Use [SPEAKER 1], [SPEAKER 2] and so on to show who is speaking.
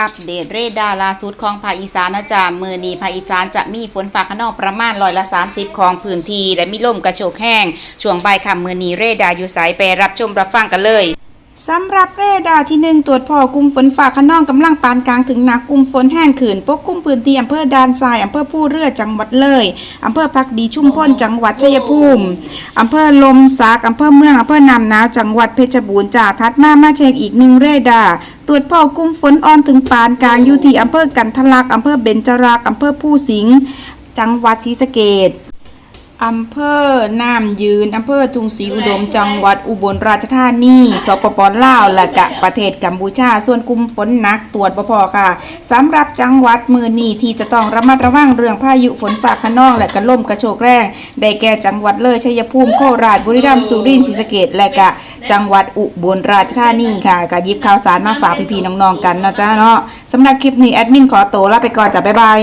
[SPEAKER 1] อัปเดตเรดาร์ล่าสุดของภาคอีสานนะจ๊ะมือนีภาคอีสานจะมีฝนฟ้าขนองประมาณร้อยละ 30 ของพื้นที่และมีลมกระโชกแห้ง ช่วงบ่ายค่ำมือนีเรดาร์อยู่สายไปรับชมรับฟังกันเลย สำหรับเรดาร์ที่หนึ่งตรวจพอกลุ่มฝนฟ้าขนองกำลังปานกลางถึงหนักกลุ่มฝนแห้งขืนปกคลุมพื้นที่อำเภอดานทรายอำเภอผู้เรือจังหวัดเลยอำเภอพักดีชุมพลจังหวัดชัยภูมิอำเภอลมสักอำเภอเมืองอำเภอนำนาวจังหวัดเพชรบูรณ์จ่าทัดมามาเช็คอีกหนึ่งเรดาร์ตรวจพบกลุ่มฝนอ่อนถึงปานกลางอยู่ที่อำเภอกันทลักอำเภอเบญจรักอำเภอผู้สิงห์จังหวัดศรีสะเกษ อำเภอน้ำยืนอำเภอทุ่งศรีอุดมจังหวัดอุบลราชธานีสปปลาวและกะประเทศกัมพูชา ส่วนกลุ่มฝนหนักตรวจบ่พอค่ะสำหรับจังหวัดมือนี้ที่จะต้องระมัดระวังเรื่องพายุฝนฟ้าคะนองและกระล่มกระโชกแรงได้แก่จังหวัดเลยชัยภูมิโคราชบุรีรัมย์สุรินทร์ศรีสะเกษและกะจังหวัดอุบลราชธานีค่ะก็หยิบข่าวสารมาฝากพี่ๆน้องๆกันเนาะจ้าเนาะสำหรับคลิปนี้แอดมินขอตัวลาไปก่อนจ้ะบ๊ายบาย